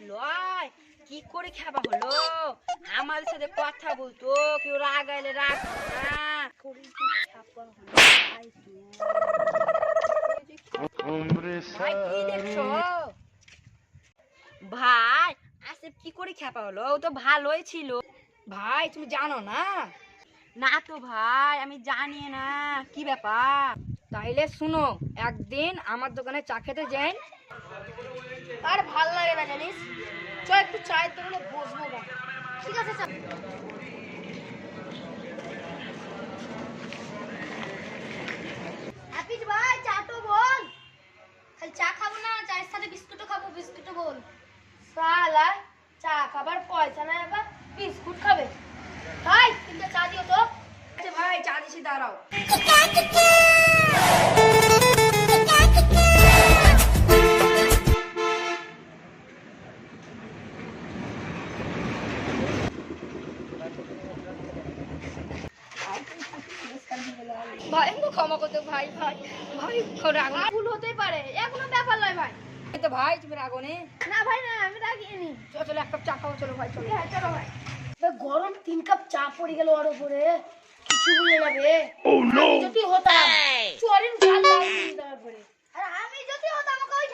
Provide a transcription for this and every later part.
লয়, কি করে হলো? আমাদের সাথে কথা বলতো, কেউ রাগ আইলে রাগ ভাই, আসিফ কি করে খেপা হলো? ও তো ভালোই ছিল। ভাই, তুমি জানো না? না তো ভাই, আমি জানি না। কি ব্যাপার? তাইলে শুনো, একদিন আমার দোকানে চা খেতে যাই। আর ভালো লাগে না, জানিস? চ একটু চায়ের দোকানে বসবো না ঠিক আছে স্যার ভাই, চা তো বল। খালি চা খাব না, চায়ের সাথে বিস্কুটও খাব, বিস্কুটও বল। সালা, চা খাবার পয়সা নাই আবার, বিস্কুট খাবে। ভাই, তিনটা চা দিও তো। আচ্ছা ভাই, চা দিছি, দাঁড়াও। আমাকে ক্ষমা করতে ভাই ভাই ভাই করে আগুন ভুল হতেই পারে এখনও ব্যাপার নয় ভাই তো ভাই তুমি রাগনে। না ভাই না আমি রাখিনি চলো চলো এক কাপ চা খাব চলো ভাই চলো হ্যাঁ চলো ভাই গরম তিন কাপ চা পড়ে গেল ওর উপরে কিছু ভুলে যাবে যদি হতাম আর আমি যদি হতাম আমাকে ওই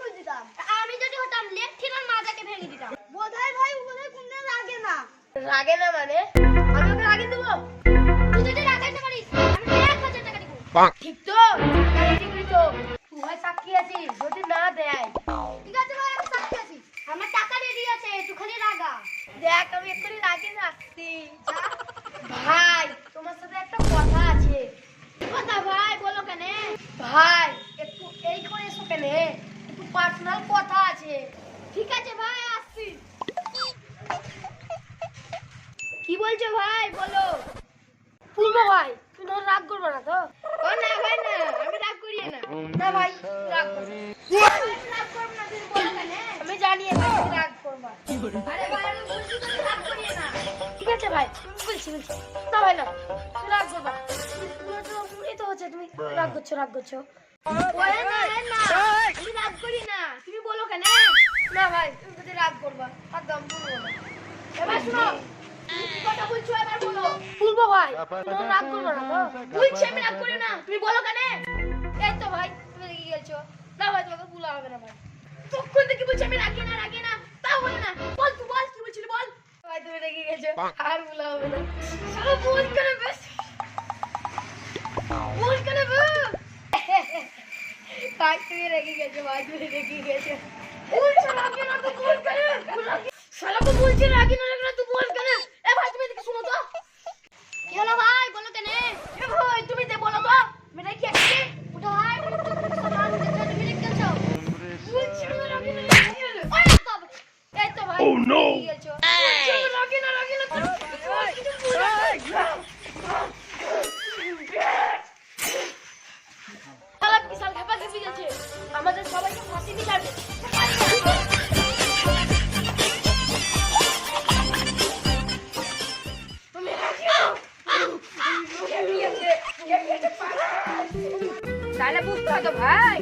করে দিতাম আমি যদি হতাম লেগ ঠিলার মাজাকে ভেঙে দিতাম বোধহয় ভাই বোধহয় কোনদিন রাগে না রাগে না মানে আমি ওকে রাগে দেবো ভাই একটা এই করে এসো একটু পার্সোনাল কথা আছে ঠিক আছে ভাই আসছি কি বলছো ভাই? বলো। পূর্ব ভাই তুমি রাগ করবে না তো? আমি রাগ করি না তুমি বলো কেন না ভাই তুমি রাগ করবা একদম বলব না এবার রাগ করবে না রাগ করি না তুমি বলো কেন? ভাই তুমি রেগে গেছো না ভাই তোমাকে ভুলা হবে না ভাই তখন থেকে বলছি আমি রাগি না রাগি না তাও বলে না বল তুই বল কি বলছিলি বল ভাই তুমি রেগে গেছো আর ভুলা হবে না শালা বল কেন বেশ বল কেন ভাই তুমি রেগে গেছো ভাই তুমি রেগে গেছো বলছো রাগি না আমাদের সবাইকে ফাঁসি দিতে তাহলে বুঝতে হবে ভাই।